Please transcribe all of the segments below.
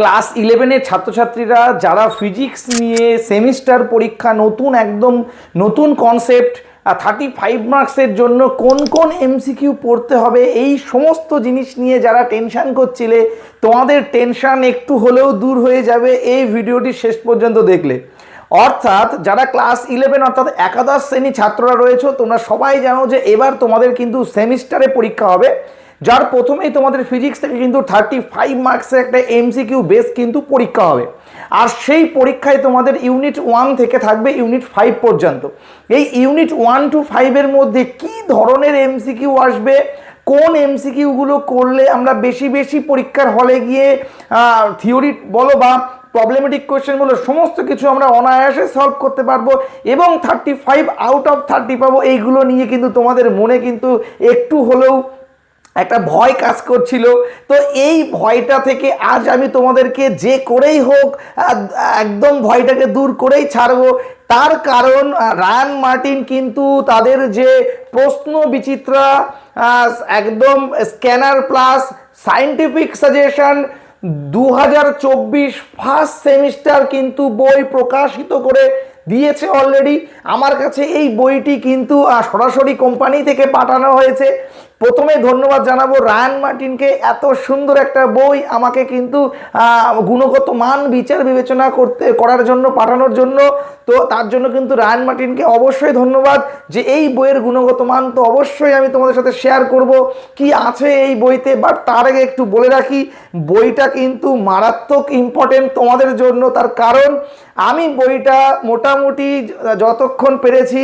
Class ইলেভেনের ছাত্রছাত্রীরা যারা ফিজিক্স নিয়ে সেমিস্টার পরীক্ষা, নতুন একদম নতুন কনসেপ্ট থার্টি ফাইভ মার্কসের জন্য কোন কোন এমসিকিউ পড়তে হবে, এই সমস্ত জিনিস নিয়ে যারা টেনশন করছিলে, তোমাদের টেনশন একটু হলেও দূর হয়ে যাবে এই ভিডিওটি শেষ পর্যন্ত দেখলে। অর্থাৎ যারা ক্লাস ইলেভেন অর্থাৎ একাদশ শ্রেণি ছাত্ররা রয়েছে, তোমরা সবাই জানো যে এবার তোমাদের কিন্তু সেমিস্টারে পরীক্ষা হবে। যার প্রথমেই তোমাদের ফিজিক্স থেকে কিন্তু থার্টি ফাইভ মার্কসের একটা এমসিকিউ বেস কিন্তু পরীক্ষা হবে। আর সেই পরীক্ষায় তোমাদের ইউনিট ওয়ান থেকে থাকবে ইউনিট ফাইভ পর্যন্ত। এই ইউনিট ওয়ান টু ফাইভের মধ্যে কি ধরনের এমসিকিউ আসবে? কোন এমসিকিউগুলো করলে আমরা বেশি বেশি পরীক্ষার হলে গিয়ে থিওরি বলো বা প্রবলেমেটিক কোয়েশ্চেন বলো, সমস্ত কিছু আমরা অনায়াসে সলভ করতে পারব এবং thirty five out of thirty পাবো। এইগুলো নিয়ে কিন্তু তোমাদের মনে কিন্তু একটু হলেও একটা ভয় কাজ করছিল। তো এই ভয়টা থেকে আজ আমি তোমাদেরকে যে করেই হোক একদম ভয়টাকে দূর করেই ছাড়বো। তার কারণ রায়ান মার্টিন কিন্তু তাদের যে প্রশ্ন বিচিত্রা একদম স্ক্যানার প্লাস সায়েন্টিফিক সাজেশন দু হাজার চব্বিশ ফার্স্ট সেমিস্টার কিন্তু বই প্রকাশিত করে দিয়েছে অলরেডি আমার কাছে এই বইটি কিন্তু সরাসরি কোম্পানি থেকে পাঠানো হয়েছে। প্রথমে ধন্যবাদ জানাব রায়ান মার্টিনকে। এত সুন্দর একটা বই আমাকে কিন্তু গুণগত মান বিচার বিবেচনা করতে, করার জন্য, পাঠানোর জন্য। তো তার জন্য কিন্তু রায়ান মার্টিনকে অবশ্যই ধন্যবাদ যে এই বইয়ের গুণগত মান তো অবশ্যই আমি তোমাদের সাথে শেয়ার করব। কি আছে এই বইতে? বাট তার আগে একটু বলে রাখি, বইটা কিন্তু মারাত্মক ইম্পর্টেন্ট তোমাদের জন্য। তার কারণ, আমি বইটা মোটামুটি যতক্ষণ পেরেছি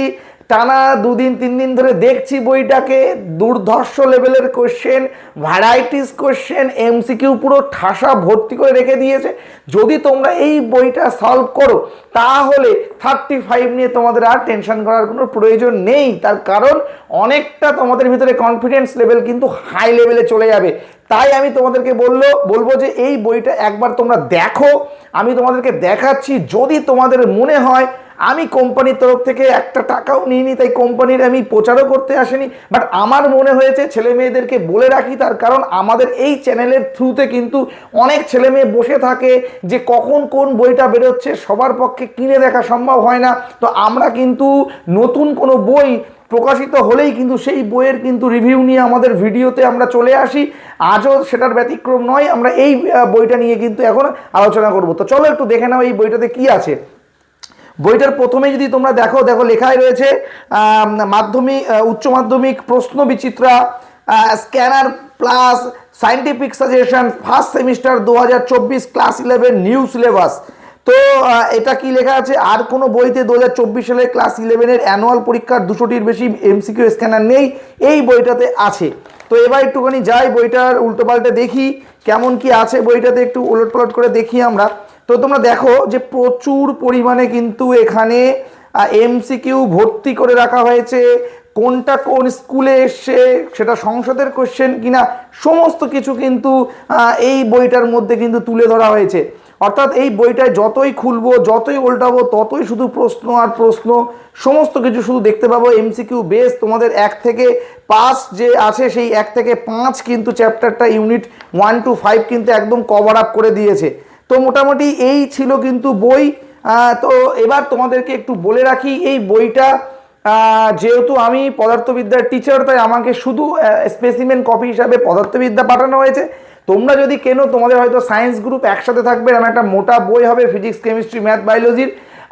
টানা দুদিন, তিন দিন ধরে দেখছি বইটাকে, দুর্ধর্ষ লেভেলের কোশ্চেন ভ্যারাইটিস কোশ্চেন এমসিকিউ পুরো ঠাসা ভর্তি করে রেখে দিয়েছে। যদি তোমরা এই বইটা সলভ করো, তাহলে থার্টি ফাইভ নিয়ে তোমাদের আর টেনশন করার কোনো প্রয়োজন নেই। তার কারণ, অনেকটা তোমাদের ভিতরে কনফিডেন্স লেভেল কিন্তু হাই লেভেলে চলে যাবে। তাই আমি তোমাদেরকে বলল, বলব যে এই বইটা একবার তোমরা দেখো। আমি তোমাদেরকে দেখাচ্ছি, যদি তোমাদের মনে হয় আমি কোম্পানির তরফ থেকে একটা টাকাও নিইনি, তাই কোম্পানির আমি প্রচারও করতে আসিনি। বাট আমার মনে হয়েছে ছেলে মেয়েদেরকে বলে রাখি, তার কারণ আমাদের এই চ্যানেলের থ্রুতে কিন্তু অনেক ছেলে মেয়ে বসে থাকে যে কখন কোন বইটা বেরোচ্ছে, সবার পক্ষে কিনে দেখা সম্ভব হয় না। তো আমরা কিন্তু নতুন কোনো বই প্রকাশিত হলেই কিন্তু সেই বইয়ের কিন্তু রিভিউ নিয়ে আমাদের ভিডিওতে আমরা চলে আসি। আজও সেটার ব্যতিক্রম নয়, আমরা এই বইটা নিয়ে কিন্তু এখন আলোচনা করব। তো চলো একটু দেখে নাও এই বইটাতে কি আছে। বইটার প্রথমে যদি তোমরা দেখো দেখো লেখায় রয়েছে Madhyamik Uchcha Madhyamik, Prashna Bichitra scanner plus scientific suggestion first semester দু হাজার চব্বিশ ক্লাস ইলেভেন নিউ সিলেবাস তো এটা কি লেখা আছে? আর কোনো বইতে দু হাজার চব্বিশ সালের ক্লাস ইলেভেনের অ্যানুয়াল পরীক্ষার দুশোটির বেশি এমসিকিউ স্ক্যানার নেই, এই বইটাতে আছে। তো এবার একটুখানি যাই বইটার উল্টোপাল্টে দেখি, কেমন কি আছে বইটাতে একটু উলট পালট করে দেখি আমরা। তো তোমরা দেখো যে প্রচুর পরিমাণে কিন্তু এখানে এমসিকিউ ভর্তি করে রাখা হয়েছে। কোনটা কোন স্কুলে এসছে, সেটা সংসদের কোশ্চেন কিনা, সমস্ত কিছু কিন্তু এই বইটার মধ্যে কিন্তু তুলে ধরা হয়েছে। অর্থাৎ এই বইটায় যতই খুলবো, যতই উল্টাবো ততই শুধু প্রশ্ন আর প্রশ্ন, সমস্ত কিছু শুধু দেখতে পাবো। এমসিকিউ বেস তোমাদের এক থেকে পাস যে আছে, সেই এক থেকে পাঁচ কিন্তু চ্যাপ্টারটা ইউনিট ওয়ান টু ফাইভ কিন্তু একদম কভার আপ করে দিয়েছে। তো মোটামুটি এই ছিল কিন্তু বই। তো এবার তোমাদেরকে একটু বলে রাখি, এই বইটা যেহেতু আমি পদার্থবিদ্যার টিচার তাই আমাকে শুধু স্পেসিমেন কপি হিসাবে পদার্থবিদ্যা পাঠানো হয়েছে। তোমরা যদি কেন, তোমাদের হয়তো সায়েন্স গ্রুপ একসাথে থাকবে। এরকম একটা মোটা বই হবে ফিজিক্স কেমিস্ট্রি ম্যাথ বায়োলজির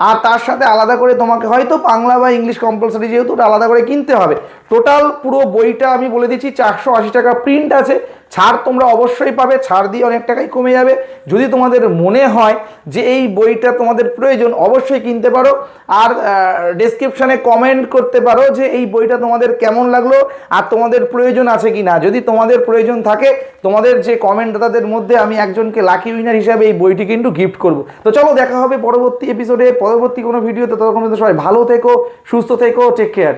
আর তার সাথে আলাদা করে তোমাকে হয়তো বাংলা বা ইংলিশ কম্পালসারি যেহেতু ওটা আলাদা করে কিনতে হবে। টোটাল পুরো বইটা আমি বলে দিচ্ছি, চারশো আশি টাকা প্রিন্ট আছে। ছাড় তোমরা অবশ্যই পাবে, ছাড় দিয়ে অনেক টাকাই কমে যাবে। যদি তোমাদের মনে হয় যে এই বইটা তোমাদের প্রয়োজন, অবশ্যই কিনতে পারো। আর ডেসক্রিপশানে কমেন্ট করতে পারো যে এই বইটা তোমাদের কেমন লাগল আর তোমাদের প্রয়োজন আছে কি না যদি তোমাদের প্রয়োজন থাকে, তোমাদের যে কমেন্টদাতাদের মধ্যে আমি একজনকে লাকি উইনার হিসাবে এই বইটি কিন্তু গিফট করব। তো চলো দেখা হবে পরবর্তী এপিসোডে পরবর্তী কোনো ভিডিওতে ততক্ষণ সবাই ভালো থেকো সুস্থ থেকো টেক কেয়ার